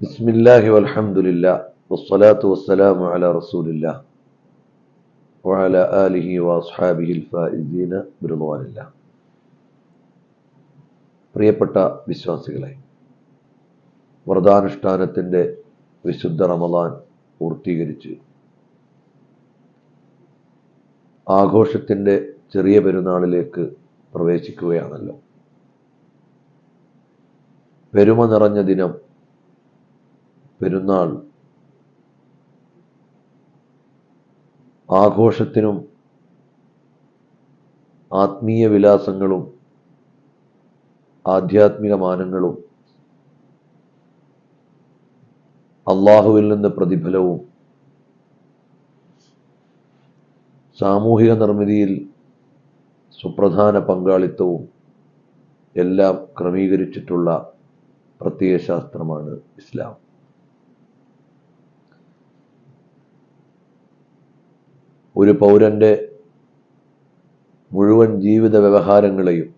ബിസ്മില്ലാഹി വൽഹംദുലില്ല വസ്സലാത്തു വസ്സലാമു ആലിഹി വഅസ്ഹാബിഹിൽ പ്രിയപ്പെട്ട വിശ്വാസികളെ വ്രതാനുഷ്ഠാനത്തിന്റെ വിശുദ്ധ റമദാൻ പൂർത്തീകരിച്ച് ആഘോഷത്തിന്റെ ചെറിയ പെരുന്നാളിലേക്ക് പ്രവേശിക്കുകയാണല്ലോ. പെരുമ നിറഞ്ഞ ദിനം പെരുന്നാൾ. ആഘോഷത്തിനും ആത്മീയ വിലാസങ്ങളും ആധ്യാത്മിക മാനങ്ങളും അള്ളാഹുവിൽ നിന്ന് പ്രതിഫലവും സാമൂഹിക നിർമ്മിതിയിൽ സുപ്രധാന പങ്കാളിത്തവും എല്ലാം ക്രമീകരിച്ചിട്ടുള്ള പ്രത്യയശാസ്ത്രമാണ് ഇസ്ലാം. ഒരു പൗരന്റെ മുഴുവൻ ജീവിത വ്യവഹാരങ്ങളെയും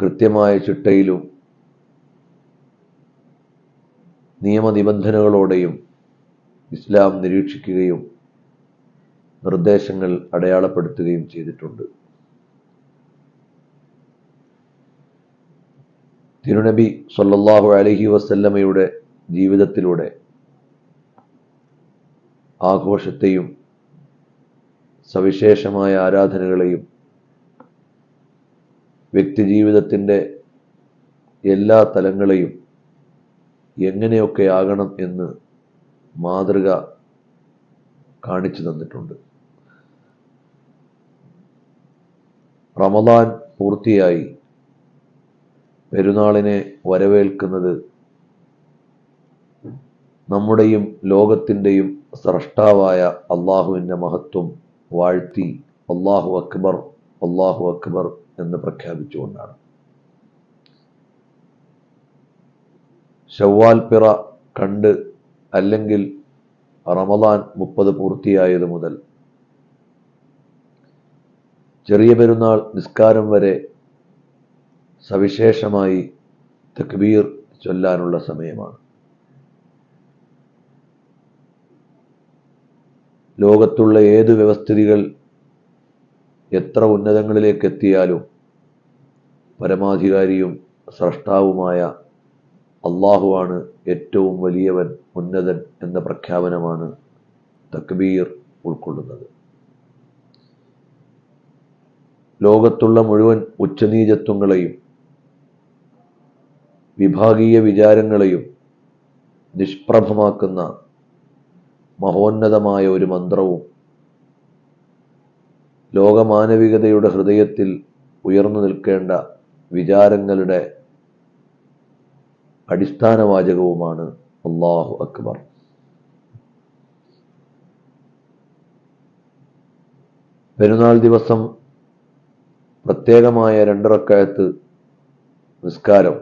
കൃത്യമായ ചിട്ടയിലും നിയമനിബന്ധനകളോടെയും ഇസ്ലാം നിരീക്ഷിക്കുകയും നിർദ്ദേശങ്ങൾ അടയാളപ്പെടുത്തുകയും ചെയ്തിട്ടുണ്ട്. തിരുനബി സൊല്ലാഹു അലഹി വസല്ലമയുടെ ജീവിതത്തിലൂടെ ആഘോഷത്തെയും സവിശേഷമായ ആരാധനകളെയും വ്യക്തിജീവിതത്തിന്റെ എല്ലാ തലങ്ങളെയും എങ്ങനെയൊക്കെ ആകണം എന്ന് മാതൃക കാണിച്ചു തന്നിട്ടുണ്ട്. റമദാൻ പൂർത്തിയായി. പെരുന്നാളിനെ വരവേൽക്കുന്നത് നമ്മുടെയും ലോകത്തിന്റെയും സ്രഷ്ടാവായ അള്ളാഹുവിന്റെ മഹത്വം വാഴ്ത്തി അള്ളാഹു അക്ബർ അള്ളാഹു അക്ബർ എന്ന് പ്രഖ്യാപിച്ചുകൊണ്ടാണ്. ഷവ്വാൽ പിറ കണ്ട് അല്ലെങ്കിൽ റമദാൻ മുപ്പത് പൂർത്തിയായത് മുതൽ ചെറിയ പെരുന്നാൾ നിസ്കാരം വരെ സവിശേഷമായി തക്ബീർ ചൊല്ലാനുള്ള സമയമാണ്. ലോകത്തുള്ള ഏത് വ്യവസ്ഥിതികൾ എത്ര ഉന്നതങ്ങളിലേക്ക് എത്തിയാലും പരമാധികാരിയും സ്രഷ്ടാവുമായ അള്ളാഹുവാണ് ഏറ്റവും വലിയവൻ ഉന്നതൻ എന്ന പ്രഖ്യാപനമാണ് തക്ബീർ ഉൾക്കൊള്ളുന്നത്. ലോകത്തുള്ള മുഴുവൻ ഉച്ചനീചത്വങ്ങളെയും വിഭാഗീയ വിചാരങ്ങളെയും നിഷ്പ്രഭമാക്കുന്ന മഹോന്നതമായ ഒരു മന്ത്രവും ലോകമാനവികതയുടെ ഹൃദയത്തിൽ ഉയർന്നു നിൽക്കേണ്ട വിചാരങ്ങളുടെ അടിസ്ഥാനവാചകവുമാണ് അള്ളാഹു അക്ബർ. പെരുന്നാൾ ദിവസം പ്രത്യേകമായ രണ്ടിറക്കയത്ത് നിസ്കാരം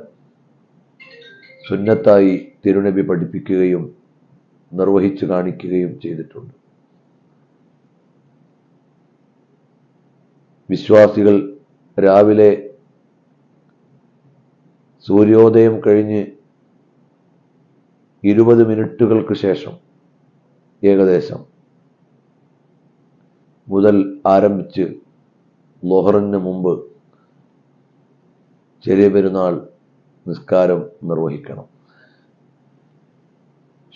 സുന്നത്തായി തിരുനബി പഠിപ്പിക്കുകയും നിർവഹിച്ചു കാണിക്കുകയും ചെയ്തിട്ടുണ്ട്. വിശ്വാസികൾ രാവിലെ സൂര്യോദയം കഴിഞ്ഞ് ഇരുപത് മിനിറ്റുകൾക്ക് ശേഷം ഏകദേശം മുതൽ ആരംഭിച്ച് ലോഹറിന് മുമ്പ് ചെറിയ പെരുന്നാൾ നിസ്കാരം നിർവഹിക്കണം.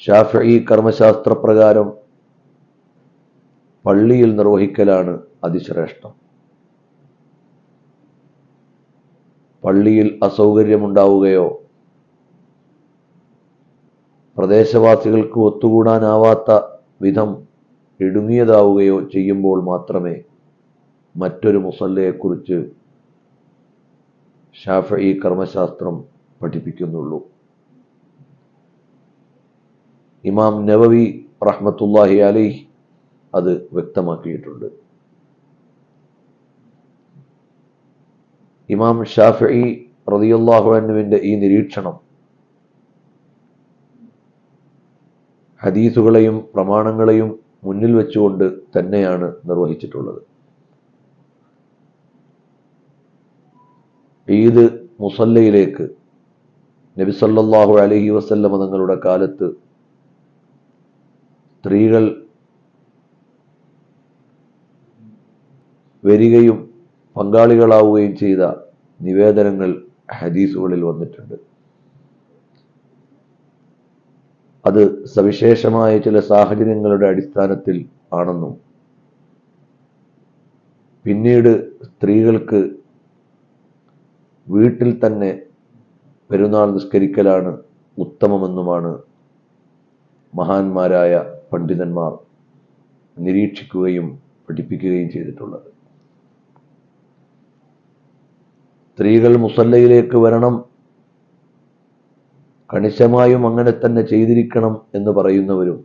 ഷാഫി കർമ്മശാസ്ത്രപ്രകാരം പള്ളിയിൽ നിർവഹിക്കലാണ് അതിശ്രേഷ്ഠം. പള്ളിയിൽ അസൗകര്യമുണ്ടാവുകയോ പ്രദേശവാസികൾക്ക് ഒത്തുകൂടാനാവാത്ത വിധം ഇടുങ്ങിയതാവുകയോ ചെയ്യുമ്പോൾ മാത്രമേ മറ്റൊരു മുസല്ലയെക്കുറിച്ച് ഷാഫി കർമ്മശാസ്ത്രം പഠിപ്പിക്കുന്നുള്ളൂ. ഇമാം നവവി റഹ്മത്തുല്ലാഹി അലൈഹി അത് വ്യക്തമാക്കിയിട്ടുണ്ട്. ഇമാം ഷാഫി റതിയുല്ലാഹു അനുവിന്റെ ഈ നിരീക്ഷണം ഹദീസുകളെയും പ്രമാണങ്ങളെയും മുന്നിൽ വെച്ചുകൊണ്ട് തന്നെയാണ് നിർവഹിച്ചിട്ടുള്ളത്. ഈദ് മുസല്ലയിലേക്ക് നബിസല്ലാഹു അലഹി വസല്ലമ തങ്ങളുടെ കാലത്ത് സ്ത്രീകൾ വരികയും പങ്കാളികളാവുകയും ചെയ്ത നിവേദനങ്ങൾ ഹദീസുകളിൽ വന്നിട്ടുണ്ട്. അത് സവിശേഷമായ ചില സാഹചര്യങ്ങളുടെ അടിസ്ഥാനത്തിൽ ആണെന്നും പിന്നീട് സ്ത്രീകൾക്ക് വീട്ടിൽ തന്നെ പെരുന്നാൾ നിസ്കരിക്കലാണ് ഉത്തമമെന്നുമാണ് മഹാന്മാരായ പണ്ഡിതന്മാർ നിരീക്ഷിക്കുകയും പഠിപ്പിക്കുകയും ചെയ്തിട്ടുള്ളത്. സ്ത്രീകൾ മുസല്ലയിലേക്ക് വരണം കണിശമായും അങ്ങനെ തന്നെ ചെയ്തിരിക്കണം എന്ന് പറയുന്നവരും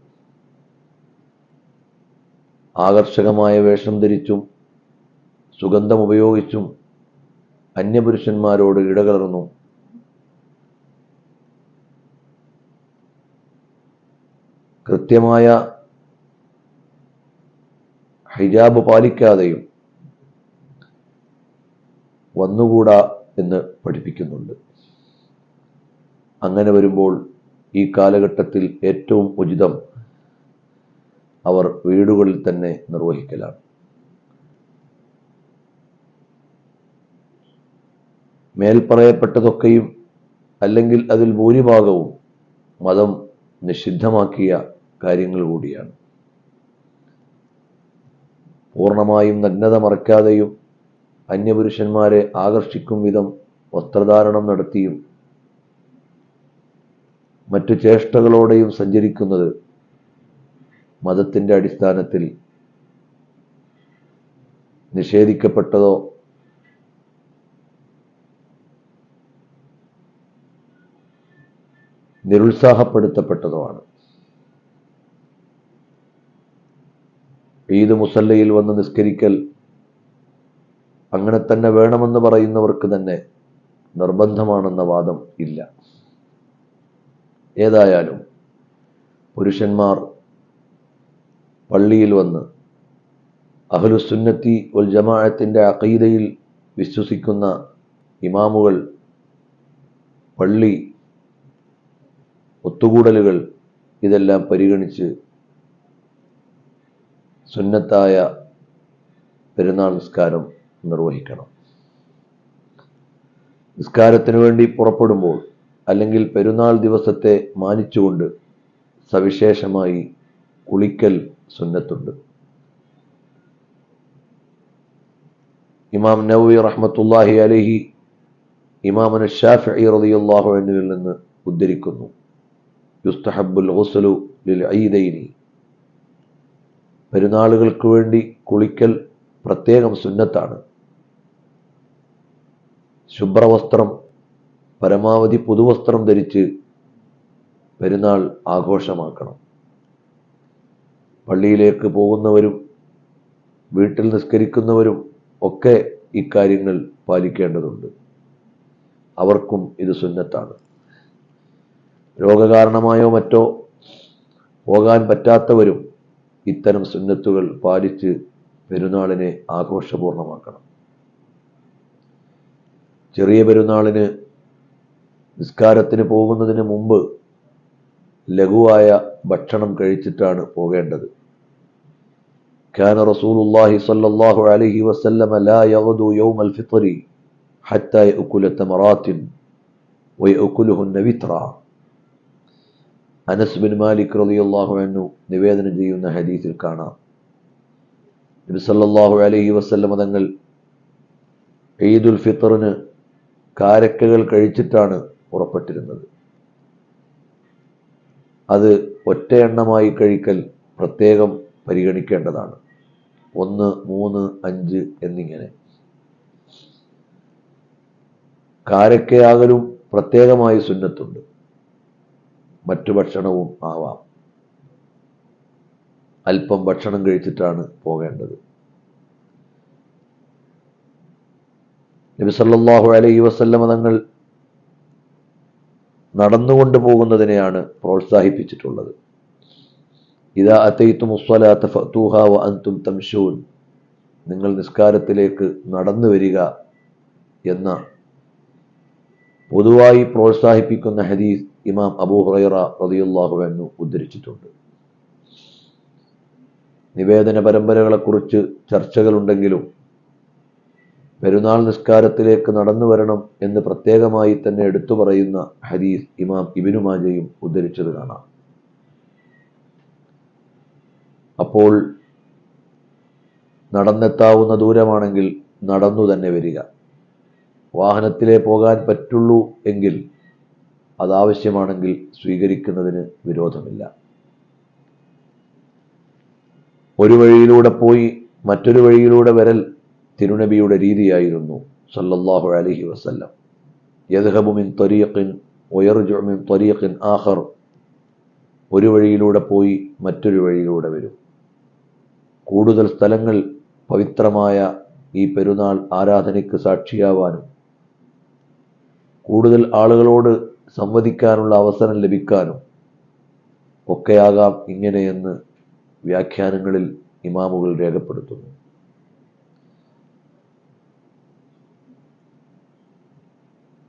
ആകർഷകമായ വേഷം ധരിച്ചും സുഗന്ധം ഉപയോഗിച്ചും അന്യപുരുഷന്മാരോട് ഇടകലർന്നും കൃത്യമായ ഹിജാബ് പാലിക്കാതെയും വന്നുകൂടാ എന്ന് പഠിപ്പിക്കുന്നുണ്ട്. അങ്ങനെ വരുമ്പോൾ ഈ കാലഘട്ടത്തിൽ ഏറ്റവും ഉചിതം അവർ വീടുകളിൽ തന്നെ നിർവഹിക്കലാണ്. മേൽപ്പറയപ്പെട്ടതൊക്കെയും അല്ലെങ്കിൽ അതിൽ ഭൂരിഭാഗവും മതം നിഷിദ്ധമാക്കിയ കാര്യങ്ങൾ കൂടിയാണ്. പൂർണമായും നഗ്നത മറയ്ക്കാതെയും അന്യപുരുഷന്മാരെ ആകർഷിക്കും വിധം വസ്ത്രധാരണം നടത്തിയും മറ്റു ചേഷ്ടകളോടെയും സഞ്ചരിക്കുന്നത് മതത്തിന്റെ അടിസ്ഥാനത്തിൽ നിഷേധിക്കപ്പെട്ടതോ നിരുത്സാഹപ്പെടുത്തപ്പെട്ടതോ ആണ് ഈദ് മുസല്ലയിൽ വന്ന് നിസ്കരിക്കൽ അങ്ങനെ തന്നെ വേണമെന്ന് പറയുന്നവർക്ക് തന്നെ നിർബന്ധമാണെന്ന വാദം ഇല്ല. ഏതായാലും പുരുഷന്മാർ പള്ളിയിൽ വന്ന് അഹ്ലുസുന്നത്തി ഉൽ ജമാഅത്തിന്റെ അഖീദയിൽ വിശ്വസിക്കുന്ന ഇമാമുകൾ പള്ളി ഒത്തുകൂടലുകൾ ഇതെല്ലാം പരിഗണിച്ച് സുന്നത്തായ പെരുന്നാൾ നിസ്കാരം നിർവഹിക്കണം. നിസ്കാരത്തിന് വേണ്ടി പുറപ്പെടുമ്പോൾ അല്ലെങ്കിൽ പെരുന്നാൾ ദിവസത്തെ മാനിച്ചുകൊണ്ട് സവിശേഷമായി കുളിക്കൽ സുന്നത്തുണ്ട്. ഇമാം നവി റഹ്മത്തുല്ലാഹി അലഹി ഇമാമന ഷാഫി റളിയല്ലാഹു എന്നിവരിൽ നിന്ന് ഉദ്ധരിക്കുന്നു. യുസ്തഹബുൽ ഹുസലു ലിൽ പെരുന്നാളുകൾക്ക് വേണ്ടി കുളിക്കൽ പ്രത്യേകം സുന്നത്താണ്. ശുഭ്രവസ്ത്രം പരമാവധി പുതുവസ്ത്രം ധരിച്ച് പെരുന്നാൾ ആഘോഷമാക്കണം. പള്ളിയിലേക്ക് പോകുന്നവരും വീട്ടിൽ നിസ്കരിക്കുന്നവരും ഒക്കെ ഇക്കാര്യങ്ങൾ പാലിക്കേണ്ടതുണ്ട്. അവർക്കും ഇത് സുന്നത്താണ്. രോഗകാരണമായോ മറ്റോ പോകാൻ പറ്റാത്തവരും ഇത്തരം സുന്നത്തുകൾ പാലിച്ച് പെരുന്നാളിനെ ആഘോഷപൂർണ്ണമാക്കണം ചെറിയ പെരുന്നാളിന് നിസ്കാരത്തിന് പോകുന്നതിന് മുമ്പ് ലഘുവായ ഭക്ഷണം കഴിച്ചിട്ടാണ് പോകേണ്ടത് كان رسول الله صلى الله عليه وسلم لا يغدو يوم الفطر حتى يأكل تمرات ويأكلهن وترا അനസ് ബിൻ മാലിക് റളിയല്ലാഹു അൻഹു നിവേദനം ചെയ്യുന്ന ഹദീസിൽ കാണാം. നബി സല്ലല്ലാഹു അലൈഹി വസല്ലം തങ്ങൾ ഈദുൽ ഫിത്തറിന് കാരക്കകൾ കഴിച്ചിട്ടാണ് പുറപ്പെട്ടിരുന്നത്. അത് ഒറ്റ എണ്ണമായി കഴിക്കൽ പ്രത്യേകം പരിഗണിക്കേണ്ടതാണ്. ഒന്ന് മൂന്ന് അഞ്ച് എന്നിങ്ങനെ. കാരക്കയാകലും പ്രത്യേകമായി സുന്നത്തുണ്ട്. മറ്റു ഭക്ഷണവും ആവാം. അല്പം ഭക്ഷണം കഴിച്ചിട്ടാണ് പോകേണ്ടത്. നബി സല്ലല്ലാഹു അലൈഹി വസല്ലമ തങ്ങൾ നടന്നുകൊണ്ട് പോകുന്നതിനെയാണ് പ്രോത്സാഹിപ്പിച്ചിട്ടുള്ളത്. ഇതാ അത്തൈത്തും മുസ്വലാത്ത ഫത്തൂഹ വ അൻതും തംഷൂൻ നിങ്ങൾ നിസ്കാരത്തിലേക്ക് നടന്നു വരിക എന്ന പൊതുവായി പ്രോത്സാഹിപ്പിക്കുന്ന ഹദീസ് ഇമാം അബൂ ഹുറൈറ റളിയല്ലാഹു അൻഹു ഉദ്ധരിച്ചിട്ടുണ്ട്. നിവേദന പരമ്പരകളെക്കുറിച്ച് ചർച്ചകളുണ്ടെങ്കിലും പെരുന്നാൾ നിസ്കാരത്തിലേക്ക് നടന്നു വരണം എന്ന് പ്രത്യേകമായി തന്നെ എടുത്തു പറയുന്ന ഹദീസ് ഇമാം ഇബിനു മാജയും ഉദ്ധരിച്ചത് കാണാം. അപ്പോൾ നടന്നെത്താവുന്ന ദൂരമാണെങ്കിൽ നടന്നു തന്നെ വരിക. വാഹനത്തിലേ പോകാൻ പറ്റുള്ളൂ എങ്കിൽ അതാവശ്യമാണെങ്കിൽ സ്വീകരിക്കുന്നതിന് വിരോധമില്ല. ഒരു വഴിയിലൂടെ പോയി മറ്റൊരു വഴിയിലൂടെ വരൽ തിരുനബിയുടെ രീതിയായിരുന്നു സല്ലല്ലാഹു അലഹി വസല്ലം. യദ്ഹബുമിൻ തൊരിയക്കിൻ ഒയർജുമിൻ തൊരിയക്കിൻ ആഹർ ഒരു വഴിയിലൂടെ പോയി മറ്റൊരു വഴിയിലൂടെ വരും. കൂടുതൽ സ്ഥലങ്ങൾ പവിത്രമായ ഈ പെരുന്നാൾ ആരാധനയ്ക്ക് സാക്ഷിയാവാനും കൂടുതൽ ആളുകളോട് സംവദിക്കാനുള്ള അവസരം ലഭിക്കാനും ഒക്കെയാകാം ഇങ്ങനെയെന്ന് വ്യാഖ്യാനങ്ങളിൽ ഇമാമുകൾ രേഖപ്പെടുത്തുന്നു.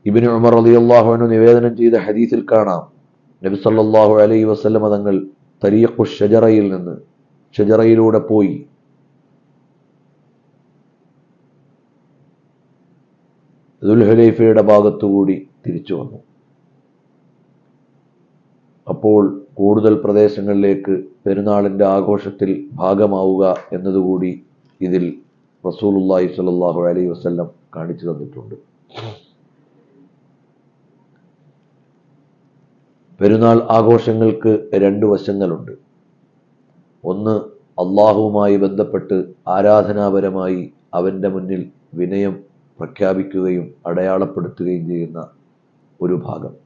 ഇബിന് ഉമർ അലി അള്ളാഹുവിനു നിവേദനം ചെയ്ത ഹദീസിൽ കാണാം. നബി സല്ലാഹു അലൈ വസല്ലമ തങ്ങൾ തരീഖു ഷജറയിൽ നിന്ന് ഷജറയിലൂടെ പോയി. ദുൽഹുലൈഫയുടെ ഭാഗത്തുകൂടി തിരിച്ചു വന്നു. അപ്പോൾ കൂടുതൽ പ്രദേശങ്ങളിലേക്ക് പെരുന്നാളിന്റെ ആഘോഷത്തിൽ ഭാഗമാവുക എന്നതുകൂടി ഇതിൽ റസൂലുള്ളാഹി സ്വല്ലല്ലാഹു അലൈ വസ്ല്ലം കാണിച്ചു തന്നിട്ടുണ്ട്. പെരുന്നാൾ ആഘോഷങ്ങൾക്ക് രണ്ട് വശങ്ങളുണ്ട്. ഒന്ന് അള്ളാഹുവുമായി ബന്ധപ്പെട്ട് ആരാധനാപരമായി അവന്റെ മുന്നിൽ വിനയം പ്രഖ്യാപിക്കുകയും അടയാളപ്പെടുത്തുകയും ചെയ്യുന്ന ഒരു ഭാഗം.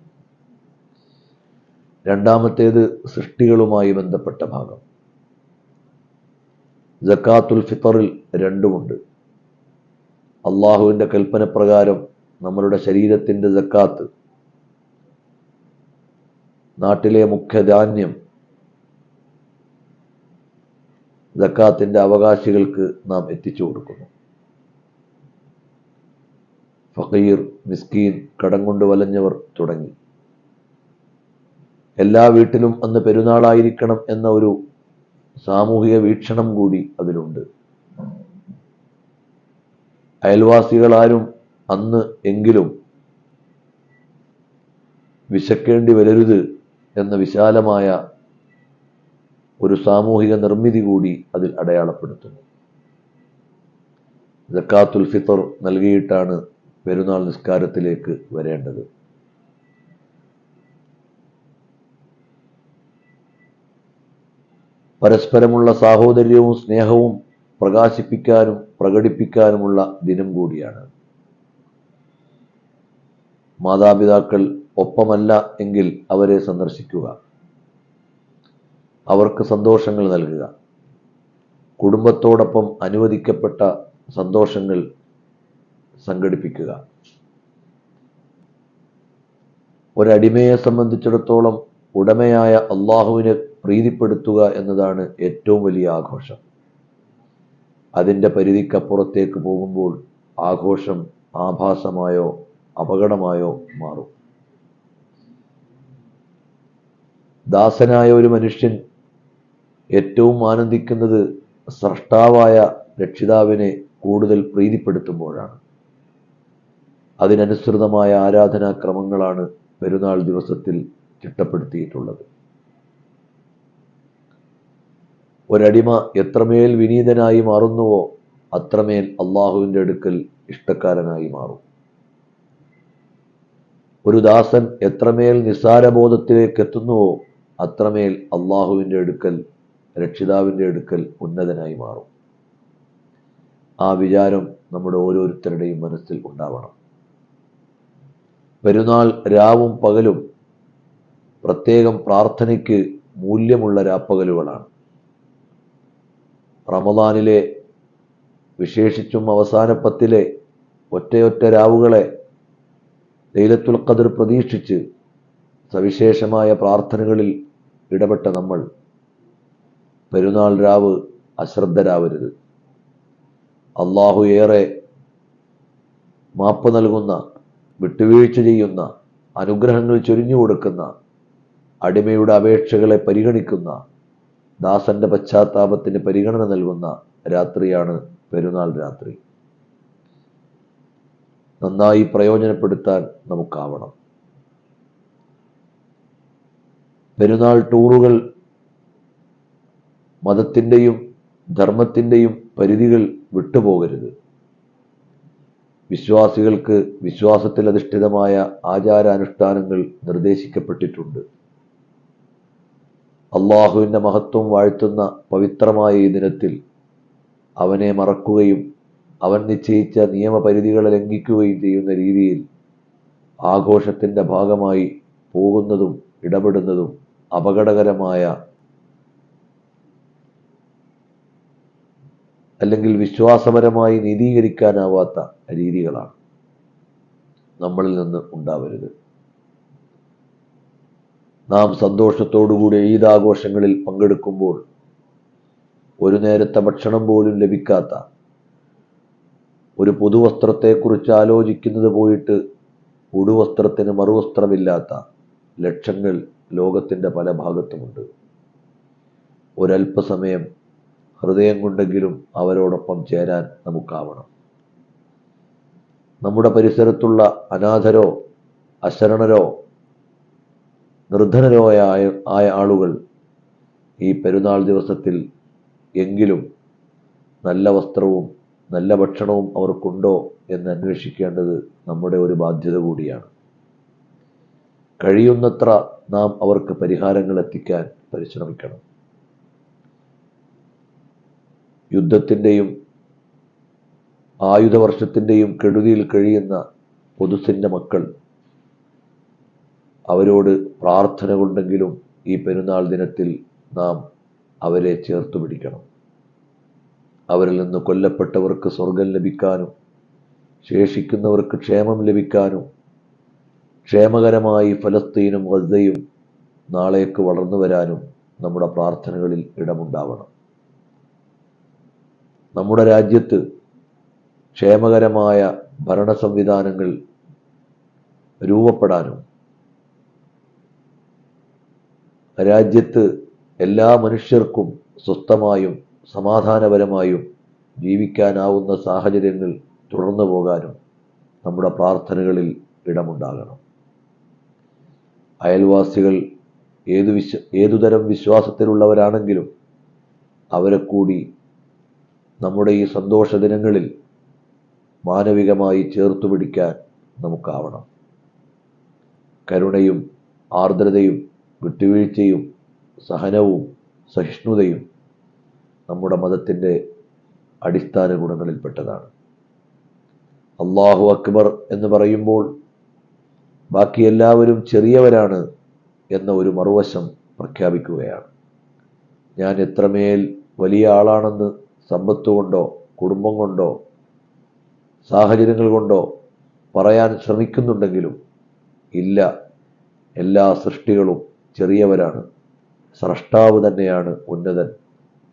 രണ്ടാമത്തേത് സൃഷ്ടികളുമായി ബന്ധപ്പെട്ട ഭാഗം. ജക്കാത്തുൽ ഫിത്തറിൽ രണ്ടുമുണ്ട്. അള്ളാഹുവിന്റെ കൽപ്പന പ്രകാരം നമ്മളുടെ ശരീരത്തിന്റെ ജക്കാത്ത് നാട്ടിലെ മുഖ്യധാന്യം ജക്കാത്തിന്റെ അവകാശികൾക്ക് നാം എത്തിച്ചു കൊടുക്കുന്നു. ഫക്കീർ മിസ്കീൻ കടം കൊണ്ട് വലഞ്ഞവർ തുടങ്ങി. എല്ലാ വീട്ടിലും അന്ന് പെരുന്നാളായിരിക്കണം എന്ന ഒരു സാമൂഹിക വീക്ഷണം കൂടി അതിലുണ്ട്. അയൽവാസികളാരും അന്ന് എങ്കിലും വിശക്കേണ്ടി വരരുത് എന്ന വിശാലമായ ഒരു സാമൂഹിക നിർമ്മിതി കൂടി അതിൽ അടയാളപ്പെടുത്തുന്നു. ജക്കാത്തുൽ ഫിത്തർ നൽകിയിട്ടാണ് പെരുന്നാൾ നിസ്കാരത്തിലേക്ക് വരേണ്ടത്. പരസ്പരമുള്ള സാഹോദര്യവും സ്നേഹവും പ്രകാശിപ്പിക്കാനും പ്രകടിപ്പിക്കാനുമുള്ള ദിനം കൂടിയാണ്. മാതാപിതാക്കൾ ഒപ്പമല്ല എങ്കിൽ അവരെ സന്ദർശിക്കുക. അവർക്ക് സന്തോഷങ്ങൾ നൽകുക. കുടുംബത്തോടൊപ്പം അനുവദിക്കപ്പെട്ട സന്തോഷങ്ങൾ സംഘടിപ്പിക്കുക. ഒരടിമയെ സംബന്ധിച്ചിടത്തോളം ഉടമയായ അള്ളാഹുവിനെ പ്രീതിപ്പെടുത്തുക എന്നതാണ് ഏറ്റവും വലിയ ആഘോഷം. അതിന്റെ പരിധിക്കപ്പുറത്തേക്ക് പോകുമ്പോൾ ആഘോഷം ആഭാസമായോ അപകടമായോ മാറും. ദാസനായ ഒരു മനുഷ്യൻ ഏറ്റവും ആനന്ദിക്കുന്നത് സ്രഷ്ടാവായ രക്ഷിതാവിനെ കൂടുതൽ പ്രീതിപ്പെടുത്തുമ്പോഴാണ്. അതിനനുസൃതമായ ആരാധനാക്രമങ്ങളാണ് പെരുന്നാൾ ദിവസത്തിൽ ചിട്ടപ്പെടുത്തിയിട്ടുള്ളത്. ഒരടിമ എത്രമേൽ വിനീതനായി മാറുന്നുവോ അത്രമേൽ അള്ളാഹുവിന്റെ അടുക്കൽ ഇഷ്ടക്കാരനായി മാറും. ഒരു ദാസൻ എത്രമേൽ നിസ്സാരബോധത്തിലേക്ക് എത്തുന്നുവോ അത്രമേൽ അള്ളാഹുവിന്റെ അടുക്കൽ രക്ഷിതാവിന്റെ അടുക്കൽ ഉന്നതനായി മാറും. ആ വിചാരം നമ്മുടെ ഓരോരുത്തരുടെയും മനസ്സിൽ ഉണ്ടാവണം. പെരുന്നാൾ രാവും പകലും പ്രത്യേകം പ്രാർത്ഥനയ്ക്ക് മൂല്യമുള്ള രാപ്പകലുകളാണ്. റമദാനിലെ വിശേഷിച്ചും അവസാന പത്തിലെ ഒറ്റയൊറ്റ രാവുകളെ ലൈലത്തുൽ ഖദർ പ്രതീക്ഷിച്ച് സവിശേഷമായ പ്രാർത്ഥനകളിൽ ഇടപെട്ട നമ്മൾ പെരുന്നാൾ രാവ് അശ്രദ്ധരാവരുത്. അള്ളാഹു ഏറെ മാപ്പ് നൽകുന്ന വിട്ടുവീഴ്ച ചെയ്യുന്ന അനുഗ്രഹങ്ങൾ ചൊരിഞ്ഞു കൊടുക്കുന്ന അടിമയുടെ അപേക്ഷകളെ പരിഗണിക്കുന്ന ദാസന്റെ പശ്ചാത്താപത്തിന് പരിഗണന നൽകുന്ന രാത്രിയാണ് പെരുന്നാൾ രാത്രി. നന്നായി പ്രയോജനപ്പെടുത്താൻ നമുക്കാവണം. പെരുന്നാൾ ടൂറുകൾ മതത്തിന്റെയും ധർമ്മത്തിന്റെയും പരിധികൾ വിട്ടുപോകരുത്. വിശ്വാസികൾക്ക് വിശ്വാസത്തിൽ അധിഷ്ഠിതമായ ആചാരാനുഷ്ഠാനങ്ങൾ നിർദ്ദേശിക്കപ്പെട്ടിട്ടുണ്ട്. അള്ളാഹുവിന്റെ മഹത്വം വാഴ്ത്തുന്ന പവിത്രമായ ഈ ദിനത്തിൽ അവനെ മറക്കുകയും അവൻ നിശ്ചയിച്ച നിയമപരിധികളെ ലംഘിക്കുകയും ചെയ്യുന്ന രീതിയിൽ ആഘോഷത്തിന്റെ ഭാഗമായി പോകുന്നതും ഇടപെടുന്നതും അപകടകരമായ അല്ലെങ്കിൽ വിശ്വാസപരമായി നീതീകരിക്കാനാവാത്ത രീതികളാണ് നമ്മളിൽ നിന്ന് ഉണ്ടാവരുത്. നാം സന്തോഷത്തോടുകൂടി ഈദാഘോഷങ്ങളിൽ പങ്കെടുക്കുമ്പോൾ ഒരു നേരത്തെ ഭക്ഷണം പോലും ലഭിക്കാത്ത ഒരു പുതുവസ്ത്രത്തെക്കുറിച്ച് ആലോചിക്കുന്നത് പോയിട്ട് ഉടുവസ്ത്രത്തിന് മറുവസ്ത്രമില്ലാത്ത ലക്ഷങ്ങൾ ലോകത്തിന്റെ പല ഭാഗത്തുമുണ്ട്. ഒരല്പസമയം ഹൃദയം കൊണ്ടെങ്കിലും അവരോടൊപ്പം ചേരാൻ നമുക്കാവണം. നമ്മുടെ പരിസരത്തുള്ള അനാഥരോ അശരണരോ നിർധനരോ ആയ ആയ ആളുകൾ ഈ പെരുന്നാൾ ദിവസത്തിൽ എങ്കിലും നല്ല വസ്ത്രവും നല്ല ഭക്ഷണവും അവർക്കുണ്ടോ എന്ന് അന്വേഷിക്കേണ്ടത് നമ്മുടെ ഒരു ബാധ്യത കൂടിയാണ്. കഴിയുന്നത്ര നാം അവർക്ക് പരിഹാരങ്ങൾ എത്തിക്കാൻ പരിശ്രമിക്കണം. യുദ്ധത്തിന്റെയും ആയുധവർഷത്തിന്റെയും കെടുതിയിൽ കഴിയുന്ന പൊതുസിന്റെ മക്കൾ അവരോട് പ്രാർത്ഥന കൊണ്ടെങ്കിലും ഈ പെരുന്നാൾ ദിനത്തിൽ നാം അവരെ ചേർത്ത് പിടിക്കണം. അവരിൽ നിന്ന് കൊല്ലപ്പെട്ടവർക്ക് സ്വർഗം ലഭിക്കാനും ശേഷിക്കുന്നവർക്ക് ക്ഷേമം ലഭിക്കാനും ക്ഷേമകരമായി ഫലസ്തീനും ഗസയും നാളേക്ക് വളർന്നു വരാനും നമ്മുടെ പ്രാർത്ഥനകളിൽ ഇടമുണ്ടാവണം. നമ്മുടെ രാജ്യത്ത് ക്ഷേമകരമായ ഭരണ സംവിധാനങ്ങൾ രൂപപ്പെടാനും രാജ്യത്ത് എല്ലാ മനുഷ്യർക്കും സ്വസ്ഥമായും സമാധാനപരമായും ജീവിക്കാനാവുന്ന സാഹചര്യങ്ങൾ തുടർന്നു പോകാനും നമ്മുടെ പ്രാർത്ഥനകളിൽ ഇടമുണ്ടാകണം. അയൽവാസികൾ ഏതു വിശ്വ ഏതുതരം വിശ്വാസത്തിലുള്ളവരാണെങ്കിലും അവരെ കൂടി നമ്മുടെ ഈ സന്തോഷ ദിനങ്ങളിൽ മാനവികമായി ചേർത്തു പിടിക്കാൻ നമുക്കാവണം. കരുണയും ആർദ്രതയും വിട്ടുവീഴ്ചയും സഹനവും സഹിഷ്ണുതയും നമ്മുടെ മതത്തിന്റെ അടിസ്ഥാന ഗുണങ്ങളിൽപ്പെട്ടതാണ് അള്ളാഹു അക്ബർ എന്ന് പറയുമ്പോൾ ബാക്കി എല്ലാവരും ചെറിയവരാണ് എന്ന ഒരു മറുവശം പ്രഖ്യാപിക്കുകയാണ്. ഞാൻ എത്രമേൽ വലിയ ആളാണെന്ന് സമ്പത്ത് കൊണ്ടോ കുടുംബം കൊണ്ടോ സാഹചര്യങ്ങൾ കൊണ്ടോ പറയാൻ ശ്രമിക്കുന്നുണ്ടെങ്കിലും ഇല്ല. എല്ലാ സൃഷ്ടികളും ചെറിയവരാണ്. സ്രഷ്ടാവ് തന്നെയാണ് ഉന്നതൻ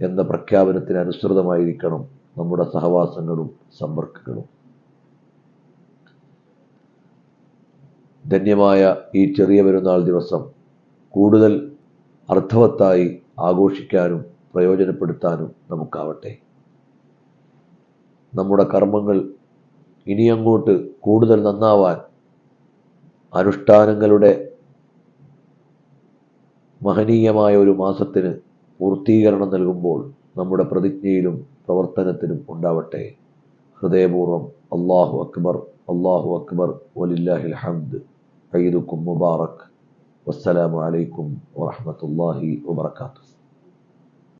എന്ന പ്രഖ്യാപനത്തിന് അനുസൃതമായിരിക്കണം നമ്മുടെ സഹവാസങ്ങളും സമ്പർക്കങ്ങളും. ധന്യമായ ഈ ചെറിയ പെരുന്നാൾ ദിവസം കൂടുതൽ അർത്ഥവത്തായി ആഘോഷിക്കാനും പ്രയോജനപ്പെടുത്താനും നമുക്കാവട്ടെ. നമ്മുടെ കർമ്മങ്ങൾ ഇനിയങ്ങോട്ട് കൂടുതൽ നന്നാവാൻ അനുഷ്ഠാനങ്ങളുടെ മഹനീയമായ ഒരു മാസത്തിന് പൂർത്തീകരണം നൽകുമ്പോൾ നമ്മുടെ പ്രതിജ്ഞയിലും പ്രവർത്തനത്തിലും ഉണ്ടാവട്ടെ. ഹൃദയപൂർവം അള്ളാഹു അക്ബർ അള്ളാഹു അക്ബർ വലില്ലാഹിൽ ഹംദ് ഈദുക്കും മുബാറക്. വസ്സലാമു അലൈക്കും വബറകാതുഹു.